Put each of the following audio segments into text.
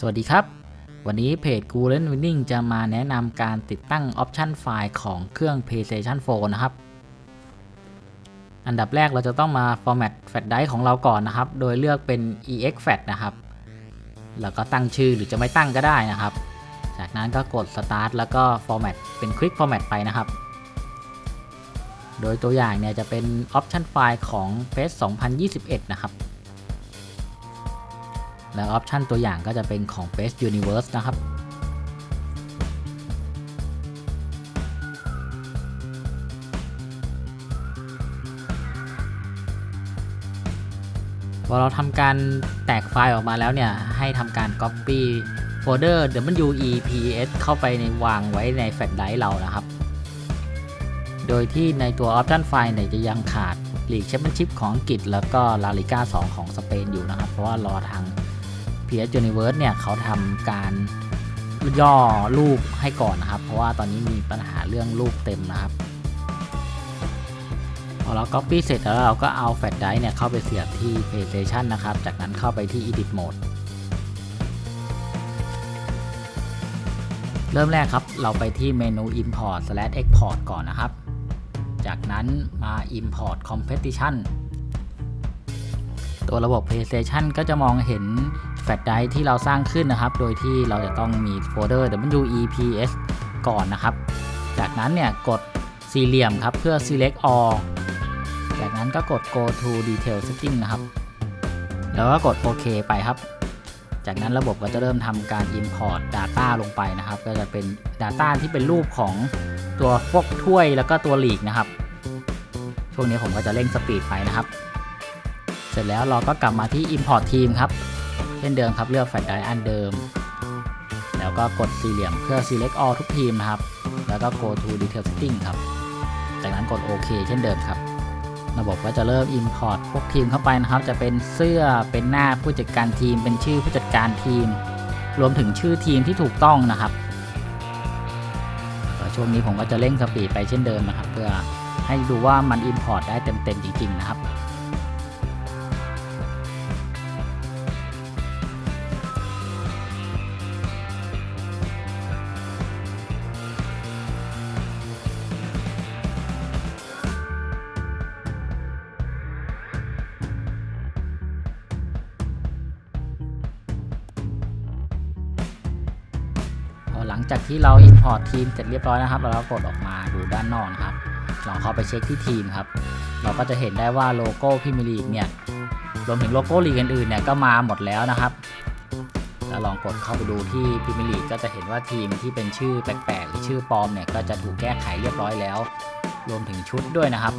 สวัสดีครับ วันนี้เพจ g o o l e n Winning จะมาแนะนำการติดตั้งออปชันไฟล์ของเครื่อง PlayStation 4 นะครับ อันดับแรกเราจะต้องมา format flash drive ของเราก่อนนะครับ โดยเลือกเป็น ex flash นะครับ แล้วก็ตั้งชื่อหรือจะไม่ตั้งก็ได้นะครับ จากนั้นก็กด start แล้วก็ format เป็น quick format ไปนะครับ โดยตัวอย่างเนี่ยจะเป็น option file ของ PES 2021 นะครับ แล้วออปชันตัวอย่างก็จะเป็นของ Best Universe นะครับพอเราทำการแตกไฟล์ออกมาแล้วเนี่ย ให้ทำการ Copy โฟลเดอร์ WEPS เข้าไปในวางไว้ในแฟลชไดร์เรานะครับ โดยที่ในตัว Option File เนี่ยจะยังขาดลีกแชมเปี้ยนชิพของอังกฤษแล้วก็ลาลิก้า2ของสเปนอยู่นะครับ เพราะว่ารอทาง PS Universe เนี่ยเขาทำการย่อรูปให้ก่อนนะครับ เพราะว่าตอนนี้มีปัญหาเรื่องรูปเต็มนะครับพอเรา Copy เสร็จแล้วเราก็เอาแฟลชไดร์เนี่ยเข้าไปเสียบที่ PlayStation นะครับ จากนั้นเข้าไปที่ Edit Mode เริ่มแรกครับ เราไปที่เมนู Import Export ก่อนนะครับ จากนั้นมา Import Competition ตัวระบบ PlayStation ก็จะมองเห็น แฟลชไดรฟ์ที่เราสร้างขึ้นนะครับ โดยที่เราจะต้องมีโฟลเดอร์ WEPS ก่อนนะครับ จากนั้นเนี่ยกดสี่เหลี่ยมครับเพื่อ select all จากนั้นก็กด go to detail setting นะครับ แล้วก็กดโอเคไปครับ จากนั้นระบบก็จะเริ่มทำการ import data ลงไปนะครับ ก็จะเป็น data ที่เป็นรูปของตัวพวกถ้วยแล้วก็ตัวหลีกนะครับ ช่วงนี้ผมก็จะเร่งสปีดไปนะครับ เสร็จแล้วเราก็กลับมาที่ import team ครับ เช่นเดิมครับเลือกแฟลชไดร์อันเดิม แล้วก็กดสี่เหลี่ยมเพื่อ select all ทุกทีมนะครับ แล้วก็ go to detail setting ครับ จากนั้นกดโอเคเช่นเดิมครับ ระบบก็จะเริ่ม import พวกทีมเข้าไปนะครับ จะเป็นเสื้อเป็นหน้าผู้จัดการทีม เป็นชื่อผู้จัดการทีม รวมถึงชื่อทีมที่ถูกต้องนะครับช่วงนี้ผมก็จะเร่งสปีดไปเช่นเดิมนะครับ เพื่อให้ดูว่ามัน import ได้เต็มๆจริง ๆ นะครับ หลังจากที่เรา import ทีมเสร็จเรียบร้อยนะครับ เราก็กดออกมาดูด้านนอกนะครับเราเข้าไปเช็คที่ทีมครับ เราก็จะเห็นได้ว่าโลโก้พิมลีกเนี่ยรวมถึงโลโก้ลีกอื่นๆเนี่ยก็มาหมดแล้วนะครับแล้วลองกดเข้าไปดูที่พิมลีกก็จะเห็นว่าทีมที่เป็นชื่อแปลกๆหรือชื่อปลอมเนี่ยก็จะถูกแก้ไขเรียบร้อยแล้ว รวมถึงชุดด้วยนะครับ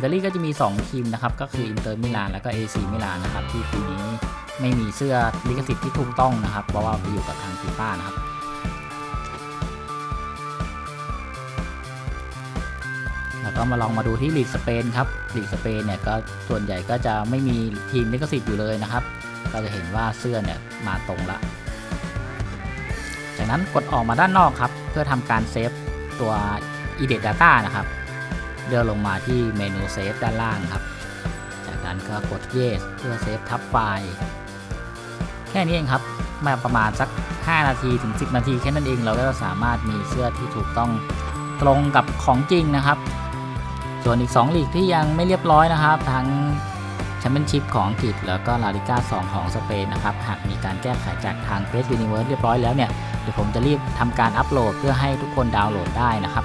อิตาลีก็จะมี 2 ทีมนะครับ ก็คืออินเตอร์มิลานแล้วก็เอซีมิลานนะครับ ที่ปีนี้ไม่มีเสื้อลิขสิทธิ์ที่ถูกต้องนะครับ เพราะว่าไปอยู่กับทางฟีฟ่านะครับแล้วก็มาลองมาดูที่ลีกสเปนครับลีกสเปนเนี่ยก็ส่วนใหญ่ก็จะไม่มีทีมลิขสิทธิ์อยู่เลยนะครับ ก็จะเห็นว่าเสื้อเนี่ยมาตรงละ จากนั้นกดออกมาด้านนอกครับ เพื่อทำการเซฟตัว edit data นะครับ เลื่อนลงมาที่เมนูเซฟด้านล่างครับ จากนั้นก็กด yes เพื่อเซฟทับไฟล์ แค่นี้เองครับ มาประมาณสัก 5 นาทีถึง 10 นาทีแค่นั้นเองเราก็จะสามารถมีเสื้อที่ถูกต้องตรงกับของจริงนะครับ ส่วนอีก2ลีกที่ยังไม่เรียบร้อยนะครับ ทั้งแชมเปี้ยนชิพของอังกฤษแล้วก็ลาลิก้า 2 ของสเปนนะครับ หากมีการแก้ไขจากทางเ e s Universe เรียบร้อยแล้วเนี่ย เดี๋ยวผมจะรีบทำการอัปโหลดเพื่อให้ทุกคนดาวน์โหลดได้นะครับ